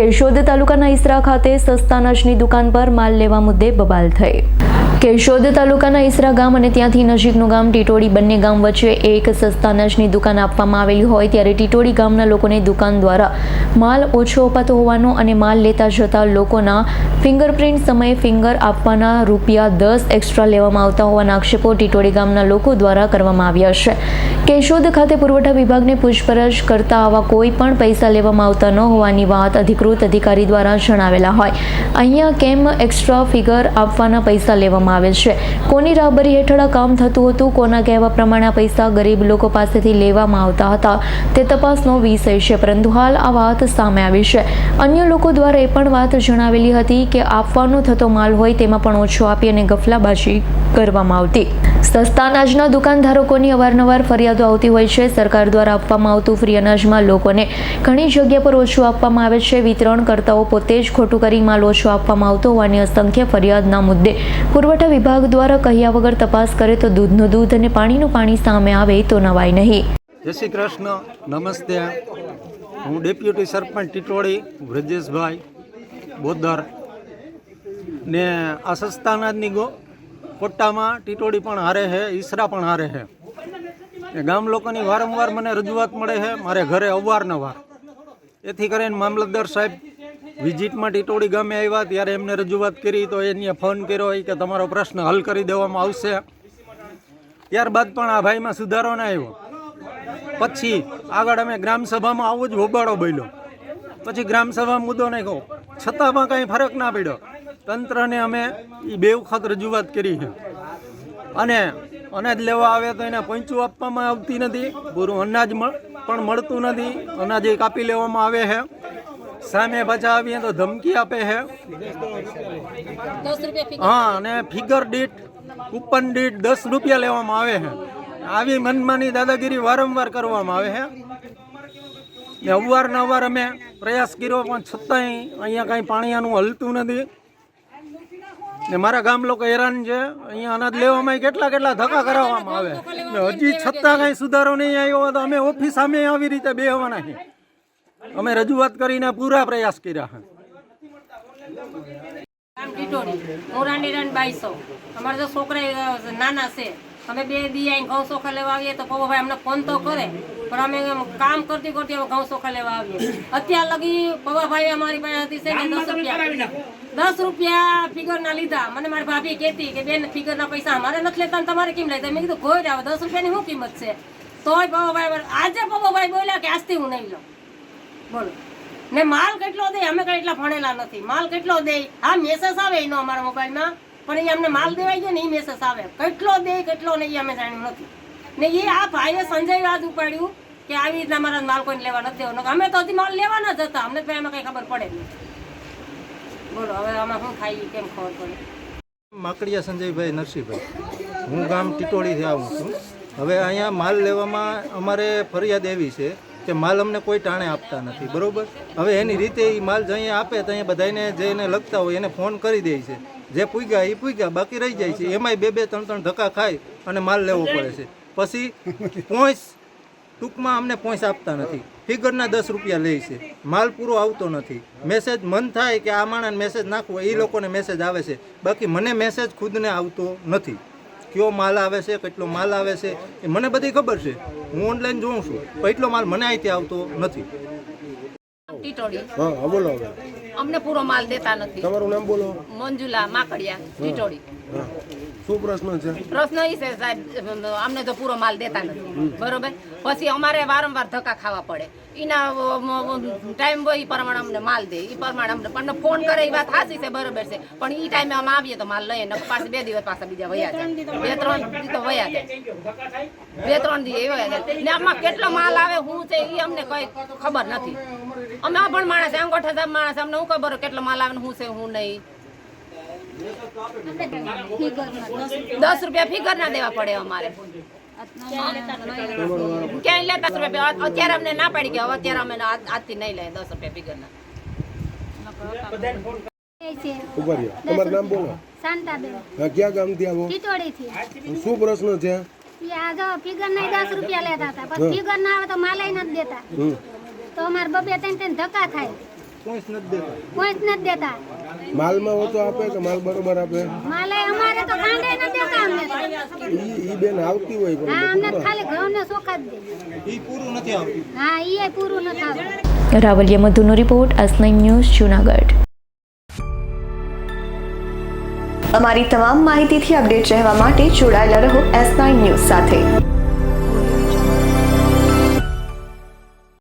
કેશોદ તાલુકાના ઈસરા ખાતે સસ્તા અનાજની દુકાન પર માલ લેવા મુદ્દે બબાલ થઈ. કેશોદ તાલુકાના ઈસરા ગામ અને ત્યાંથી નજીકનું ગામ ટીટોડી બંને ગામ વચ્ચે એક સસ્તા અનાજની દુકાન આપવામાં આવેલી હોય ત્યારે ટીટોડી ગામના લોકોને દુકાન દ્વારા માલ ઓછો અપાતો હોવાનો અને માલ લેતા જતા લોકોના ફિંગરપ્રિન્ટ સમયે ફિંગર આપવાના રૂપિયા દસ એક્સ્ટ્રા લેવામાં આવતા હોવાના આક્ષેપો ટીટોડી ગામના લોકો દ્વારા કરવામાં આવ્યા છે. કેશોદ ખાતે પુરવઠા વિભાગને પૂછપરછ કરતા આવા કોઈ પણ પૈસા લેવામાં આવતા ન હોવાની વાત અધિકૃત અધિકારી દ્વારા જણાવેલા હોય. અહીંયા કેમ એક્સ્ટ્રા ફિગર આપવાના પૈસા લેવામાં આવે છે. કોની રાહબરી હેઠળ આ કામ થતું હતું? કોના કહેવા પ્રમાણે પૈસા ગરીબ લોકો પાસેથી લેવામાં આવતા હતા? તે તપાસનો વિષય છે, પરંતુ હાલ આ વાત સામે આવી છે. અન્ય લોકો દ્વારા એ પણ વાત જણાવેલી હતી કે આપવાનો થતો માલ હોય તેમાં પણ ઓછો આપી અને ગફલાબાજી કરવામાં આવતી. સસ્તા અનાજના દુકાનધારકોની અવારનવાર ફરિયાદો આવતી હોય છે. સરકાર દ્વારા આપવામાં આવતું ફ્રી અનાજમાં લોકોને ઘણી જગ્યા પર ઓછું આપવામાં આવે છે. વિતરણકર્તાઓ પોતે જ ખોટું કરી માલ ઓછો આપવામાં આવતો હોવાની અસંખ્ય ફરિયાદના મુદ્દે પુરવઠા વિભાગ દ્વારા કહ્યા વગર તપાસ કરે તો દૂધનું દૂધ અને પાણીનું પાણી સામે આવે તો નવાય નહીં. જય શ્રી કૃષ્ણ. નમસ્તે. હું ડેપ્યુટી સરપંચ ટીટોળી વ્રજેશભાઈ બોદર. ને આ સંસ્થાનાજની કોટ્ટામાં ટીટોળી પણ હારે છે, ઈસરા પણ હારે છે. એ ગામ લોકોની વારંવાર મને રજૂઆત મળે છે, મારે ઘરે અવારનવાર. એથી કરીને મામલતદાર સાહેબ વિઝિટમાં ટીટોડી ગામે આવ્યા ત્યારે એમને રજૂઆત કરી તો એને ફોન કર્યો કે તમારો પ્રશ્ન હલ કરી દેવામાં આવશે. ત્યારબાદ પણ આ ભાઈમાં સુધારો ના આવ્યો. પછી આગળ અમે ગ્રામસભામાં આવો જ હોબાળો બોલ્યો. પછી ગ્રામસભા મુદ્દો નાખ્યો. છતાં પણ કાંઈ ફરક ના પડ્યો. તંત્રને અમે એ બે વખત રજૂઆત કરી છે. અને અનાજ લેવા આવે તો એને પંચું આપવામાં આવતી નથી. પૂરું અનાજ પણ મળતું નથી. અનાજ એ કાપી લેવામાં આવે છે. સામે પાછા આવીએ તો ધમકી આપે છે હા અને ફિગર દીઠ કૂપન દીઠ દસ રૂપિયા લેવામાં આવે છે આવી મનમાની દાદાગીરી વારંવાર કરવામાં આવે છે ને અવારનવાર અમે પ્રયાસ કર્યો પણ છતાંય અહીંયા કાંઈ પાણીયાનું હલતું નથી ને મારા ગામ લોકો હેરાન છે અહીંયા અનાજ લેવામાં કેટલા કેટલા ધક્કા કરાવવામાં આવે ને હજી છતાં કાંઈ સુધારો નહીં આવ્યો તો અમે ઓફિસ સામે આવી રીતે બેહવાના છીએ અમે રજૂઆત કરીને પૂરા પ્રયાસ કર્યા અમારે તો છોકરા નાના છે. અમે બે દી આવીને ઘઉં ચોખા લેવા આવીએ તો પપ્પાભાઈ અમને ફોન તો કરે પણ અમે કામ કરતી કરતી અમે ઘઉં ચોખા લેવા આવીએ. અત્યાર લગી પપ્પાભાઈ અમારી પાસે હતી છે ને દસ રૂપિયા. દસ રૂપિયા ફિગર ના લીધા. મને મારી ભાભી કહેતી કે બેન ફિગર ના પૈસા અમારે નથી લેતા તમારે કેમ લેતા? મેં કીધું ઘોઈ આવે દસ રૂપિયાની શું કિંમત છે? તોય પપ્પાભાઈ આજે પપ્પાભાઈ બોલ્યા કે આજથી હું નહીં લઉં. બોલો. ને માલ કેટલો દે? અમે કઈ એટલા ભણેલા નથી. માલ કેટલો દે? હા મેસેજ આવે એનો અમારા મોબાઈલમાં. પણ એ અમને માલ દેવાઈ ગયો ને એ મેસેજ આવે. કેટલો દે, કેટલો નહીં અમે જાણ્યું નથી. ને એ આ ભાઈએ સંજય વાત ઉપાડ્યું કે આવી રીતના મારા માલ કોઈને લેવા નથી દેવાનો અમે તો હજી માલ લેવાના જ હતા. અમને તો એમાં કઈ ખબર પડે નહીં. બોલો, હવે આમાં શું ખાઈ કેમ ખબર પડે? માકડિયા સંજયભાઈ, નરસિંહભાઈ. હું ગામ ટીટોળીથી આવું છું. હવે અહીંયા માલ લેવામાં અમારે ફરિયાદ એવી છે. કે માલ અમને કોઈ ટાણે આપતા નથી, બરોબર? હવે એની રીતે એ માલ જ અહીંયા આપે તો અહીંયા બધાને જે એને લગતા હોય એને ફોન કરી દે છે. જે પૂગ્યા એ પૂગ્યા, બાકી રહી જાય છે. એમાંય બે બે ત્રણ ત્રણ ધક્કા ખાય અને માલ લેવો પડે છે. પછી પોઈસ ટૂંકમાં અમને પોઈન્ટ આપતા નથી. ફિગરના દસ રૂપિયા લે છે. માલ પૂરો આવતો નથી. મેસેજ મન થાય કે આ માણસને મેસેજ નાખવો એ લોકોને મેસેજ આવે છે. બાકી મને મેસેજ ખુદને આવતો નથી. કયો માલ આવે છે કેટલો માલ આવે છે એ મને બધી ખબર છે. હું ઓનલાઈન જોઉં છું પણ એટલો માલ મને અહીંથી આવતો નથી. હા હા બોલો અમને પૂરો માલ દેતા નથી. તમારું નામ બોલો. મંજુલા માકડિયા ટીટોડી હા. શું પ્રશ્ન છે? પ્રશ્ન એ છે સાહેબ અમને તો પૂરો માલ દેતા નથી. બરોબર? પછી અમારે વારંવાર ધક્કા ખાવા પડે. એના ટાઈમ હોય એ પ્રમાણે અમને માલ દે. એ પ્રમાણે અમને પણ ફોન કરે એ વાત સાચી છે બરોબર છે. પણ એ ટાઈમે અમે આવીએ તો માલ લઈએ ને પાછા બે દિવસ પાછા બીજા વયા જાય. બે ત્રણ દી તો વયા જાય. બે ત્રણ દી એ વયા જાય. ને આમાં કેટલો માલ આવે હું છે એ અમને કઈ ખબર નથી. અમે પણ માણસ અંગોઠા સાહેબ માણસ અમને હું ખબર કેટલો માલ આવે ને શું છે શું નહીં. દસ રૂપિયા ફિગર ના દેવા પડે અમારે. ક્યાંય લે દસ રૂપિયા? અત્યારે અમને ના પાડી ગયા અત્યારે અમે આજથી નહીં લે દસ રૂપિયા ફિગર ના. તમારું નામ બોલો. શાંતાબેન. હા ક્યાં ગામથી આવો? થી શું પ્રશ્ન છે? ઈ આ જો ફિગર નહીં દસ રૂપિયા લેતા હતા. પણ ફિગર ના આવે તો માલે નથી દેતા. તો અમારે બબે ત્રણ ત્રણ ધક્કા થાય. કોઈ નથી દેતા. કોઈ નથી દેતા. માલમાં ઓછો આપે કે માલ બરોબર આપે? અમારે તો કાંડે નથી દેતા અમને. ઈ ઈ બેન આવતી હોય પણ હા અમને ખાલી ઘઉં ને ચોખા જ દે. એ પૂરું નથી આવતું. હા ઈ પૂરું નથી આવતું. રાવલિયા મધુનો રિપોર્ટ એસ ન્યૂઝ જુનાગઢ. અમારી તમામ માહિતીથી અપડેટ રહેવા માટે જોડાયેલા રહો એસ નાઇન ન્યૂઝ સાથે.